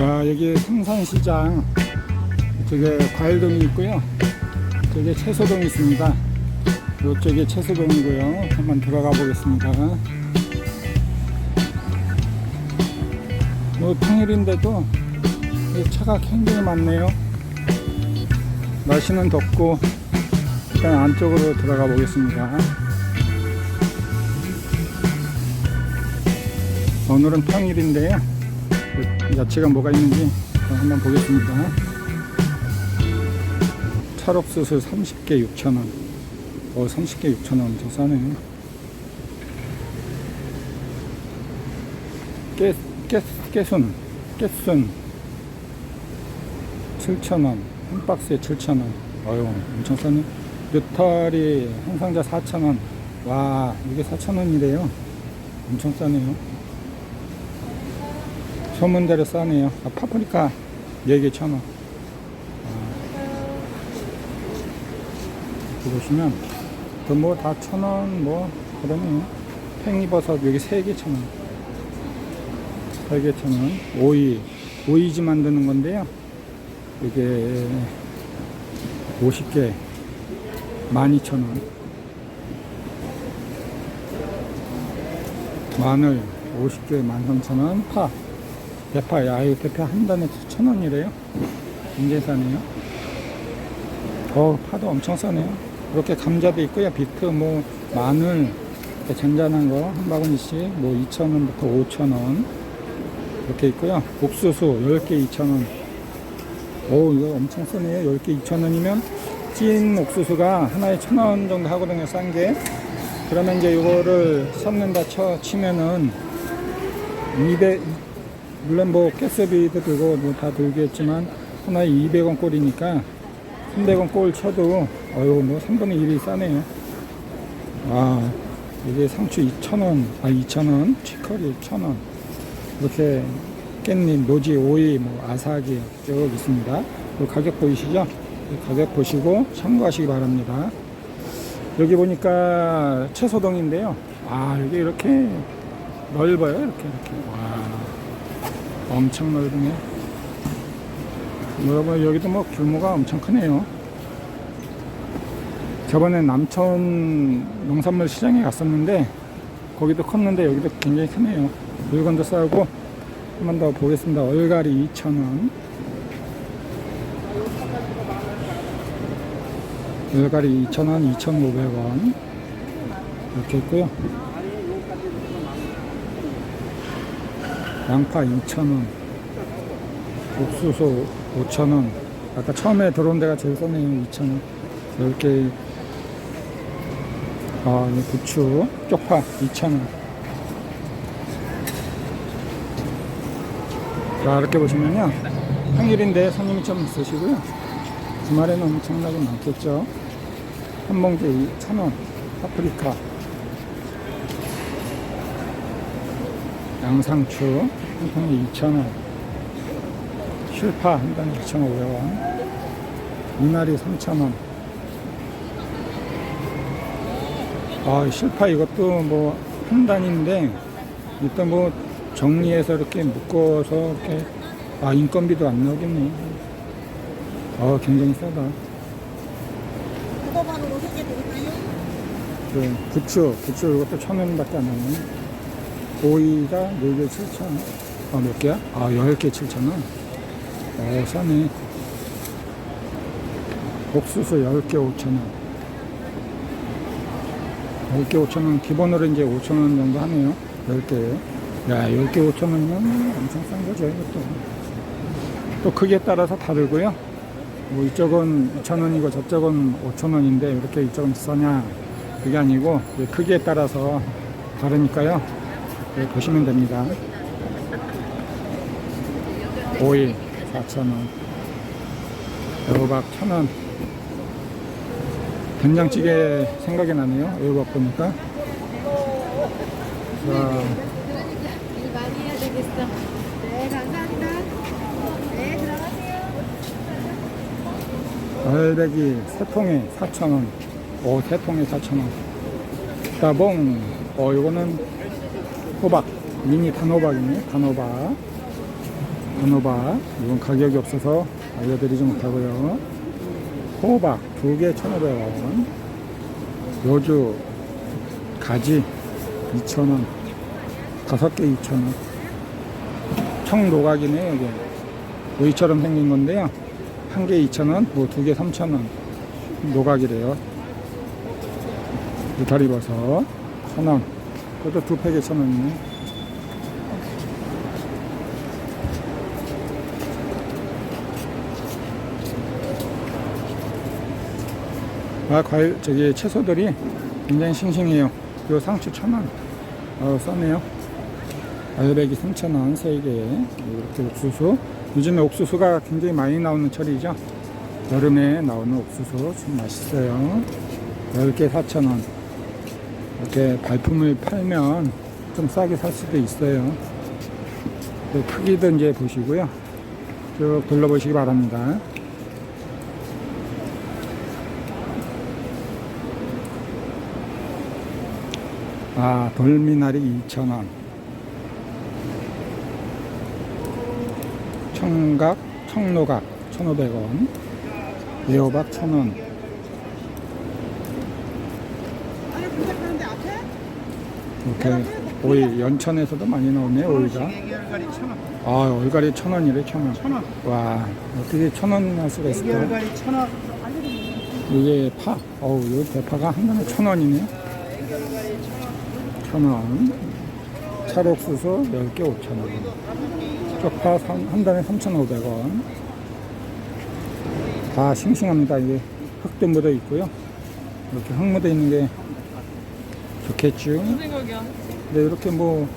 자 여기 성산시장 저게 과일동이 있고요. 저게 채소동이 있습니다. 이쪽에 채소동이고요. 한번 들어가 보겠습니다. 뭐 평일인데도 차가 굉장히 많네요. 날씨는 덥고 일단 안쪽으로 들어가 보겠습니다. 오늘은 평일인데요. 그 야채가 뭐가 있는지 한번 보겠습니다. 찰옥수수 30개 6,000원. 어, 30개 6,000원. 더 싸네. 깨, 깨, 깨순. 깨순. 7,000원. 한 박스에 7,000원. 어휴, 엄청 싸네. 느타리 한 상자 4,000원. 와, 이게 4,000원이래요. 엄청 싸네요. 소문대로 싸네요. 아, 파프리카 4개 천 원. 아, 보시면 그뭐다 천 원 뭐 그러네요. 팽이버섯 여기 3개 천 원. 3개 천 원. 오이 오이지 만드는 건데요. 이게 50개 12,000원. 마늘 50개 13,000원. 파 대파, 야, 이 대파 한 단에 천 원이래요. 굉장히 싸네요. 어, 파도 엄청 싸네요. 이렇게 감자도 있고요. 비트, 뭐, 마늘, 잔잔한 거, 한 바구니씩, 뭐, 2,000원부터 5,000원. 이렇게 있고요. 옥수수, 10개 2,000원. 오, 이거 엄청 싸네요. 10개 2,000원이면, 찐 옥수수가 하나에 1,000원 정도 하거든요. 싼 게. 그러면 이제 이거를 섞는다 쳐, 치면은, 200, 물론 뭐 깨스비도 들고 뭐 다 들겠지만 하나에 200원 꼴이니까 300원 꼴 쳐도 어유 뭐 3분의 1이 싸네요. 아 이게 상추 2,000원 아 2,000원 치커리 1,000원 이렇게 깻잎 노지 오이 뭐 아사기 쭉 있습니다. 그 가격 보이시죠? 이 가격 보시고 참고하시기 바랍니다. 여기 보니까 채소동인데요. 아 여기 이렇게 넓어요 이렇게 이렇게 와. 엄청 넓으네. 여러분 여기도 뭐 규모가 엄청 크네요. 저번에 남천 농산물 시장에 갔었는데 거기도 컸는데 여기도 굉장히 크네요. 물건도 싸고 한 번 더 보겠습니다. 얼갈이 2,000원. 얼갈이 2,000원, 2,500원. 이렇게 있고요. 양파 2,000원, 옥수수 5,000원. 아까 처음에 들어온 데가 제일 싸네요. 2,000원. 이렇게, 아, 이 부추, 쪽파 2,000원. 자, 이렇게 보시면요. 평일인데 손님이 좀 있으시고요. 주말에는 엄청나게 많겠죠. 한 봉지에 2,000원. 파프리카. 양상추 한 통에 2,000원. 실파 한 단에 2,500원. 미나리 3,000원. 아 실파 이것도 뭐 한 단인데 일단 뭐 정리해서 이렇게 묶어서 이렇게 아 인건비도 안 나오겠네. 아 굉장히 싸다? 그 부추 부추 이것도 1,000원밖에 안 나오네 오이가 4개 7,000원. 아, 몇 개야? 아, 10개 7,000원. 어, 싸네. 옥수수 10개 5,000원. 10개 5,000원. 기본으로 이제 5,000원 정도 하네요. 10개에. 야, 10개 5,000원이면 엄청 싼 거죠, 이것도. 또 크기에 따라서 다르고요. 뭐 이쪽은 2,000원이고 저쪽은 5,000원인데 이렇게 이쪽은 비싸냐? 그게 아니고 크기에 따라서 다르니까요. 네, 보시면 됩니다. 오이 4,000원, 애호박 1,000원. 된장찌개 생각이 나네요. 애호박 보니까. 자, 일 많이 해야 되겠어. 네, 감사합니다. 네, 들어가세요. 알배기 세 통에 4,000원. 오, 세 통에 4,000원. 따봉. 어, 요거는 호박. 미니 단호박이네, 단호박. 단호박 이건 가격이 없어서 알려드리지 못하고요. 호박 두 개 1,500원. 요주 가지 2,000원. 다섯 개 2,000원. 청노각이네요 이게. 오이처럼 생긴 건데요. 한 개 2,000원 뭐 두 개 3,000원. 노각이래요. 느타리버섯 1,000원 그것도 두 팩에 1,000원이네 아, 과일, 저기 채소들이 굉장히 싱싱해요. 요 상추 천 원. 어, 싸네요. 알배기 3,000원, 3개. 이렇게 옥수수. 요즘에 옥수수가 굉장히 많이 나오는 철이죠. 여름에 나오는 옥수수 좀 맛있어요. 10개 4,000원. 이렇게 발품을 팔면 좀 싸게 살 수도 있어요. 그 크기도 이제 보시고요. 쭉 둘러보시기 바랍니다. 아, 돌미나리 2,000원. 청각, 청노각 1,500원. 애호박 1,000원. 아니 부탁하는데 앞에? 이렇게 오이 연천에서도 많이 나오네요, 오이가. 천 원. 아, 얼갈이 1,000원이래, 1,000원. 천 원. 와, 어떻게 1,000원 할 수가 있을까? 천 원. 이게 파. 어우, 이 대파가 한 단에 1,000원이네. 1,000원. 찰옥수수 10개 5,000원. 쪽파 삼- 한 단에 3,500원. 다 싱싱합니다. 이게 흙도 묻어 있고요. 이렇게 흙 묻어 있는 게 좋겠죠. 근데 이렇게 뭐,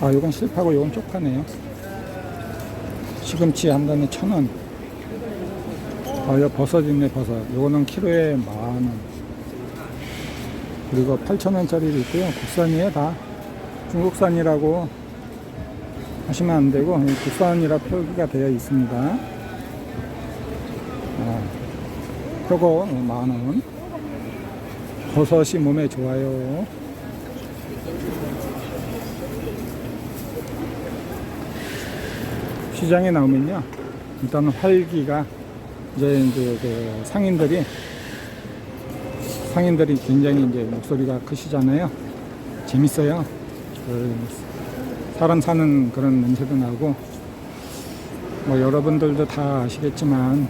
아, 이건 실파고 이건 쪽파네요. 시금치 한 단에 1,000원. 아, 이거 버섯 있네, 버섯. 요거는 키로에 만 원. 그리고 8,000원짜리도 있고요. 국산이에요, 다. 중국산이라고 하시면 안 되고, 이 국산이라 표기가 되어 있습니다. 아, 요거 만 원. 버섯이 몸에 좋아요. 시장에 나오면요. 일단은 활기가 이제 이제 그 상인들이 상인들이 굉장히 이제 목소리가 크시잖아요. 재밌어요. 그 사람 사는 그런 냄새도 나고 뭐 여러분들도 다 아시겠지만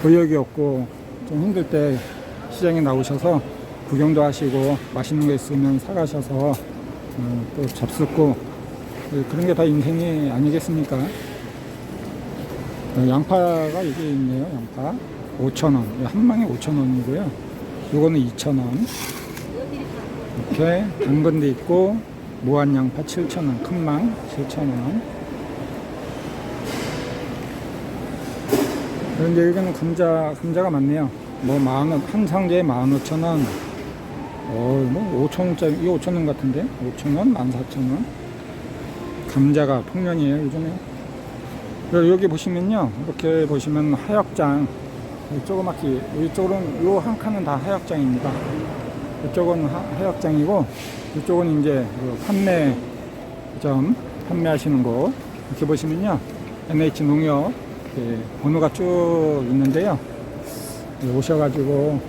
보역이 없고 좀 힘들 때 시장에 나오셔서 구경도 하시고 맛있는 거 있으면 사가셔서 어, 또 잡숫고 그- 그런 게 다 인생이 아니겠습니까? 어, 양파가 이게 있네요. 양파 5,000원. 한 망에 5,000원이고요. 요거는 2,000원. 이렇게 당근도 있고 무한 양파 7,000원. 큰 망 7,000원. 그런데 여기는 감자 감자가 많네요. 뭐 만 원, 한 상자에 15,000원. 어, 뭐 5,000원짜리 이거 5,000원 같은데? 5,000원, 14,000원. 감자가 풍년이에요, 요즘에. 여기 보시면요. 이렇게 보시면 하역장. 이 조그맣게, 이쪽은, 요 한 칸은 다 하역장입니다. 이쪽은 하, 하역장이고, 이쪽은 이제 그 판매점, 판매하시는 곳. 이렇게 보시면요. NH 농협, 번호가 쭉 있는데요. 네, 오셔가지고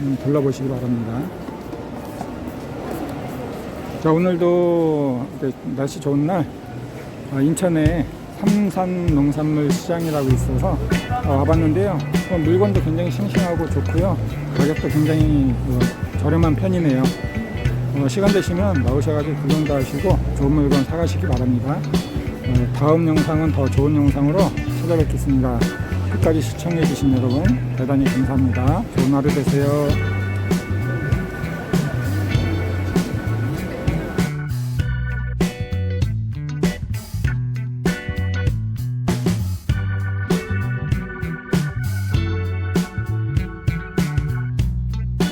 음, 둘러보시기 바랍니다. 자, 오늘도 날씨 좋은 날, 어, 인천에 삼산 농산물 시장이라고 있어서 어, 와봤는데요. 어, 물건도 굉장히 싱싱하고 좋고요. 가격도 굉장히 어, 저렴한 편이네요. 어, 시간 되시면 나오셔가지고 구경도 하시고 좋은 물건 사가시기 바랍니다. 어, 다음 영상은 더 좋은 영상으로 찾아뵙겠습니다. 끝까지 시청해주신 여러분 대단히 감사합니다. 좋은 하루 되세요.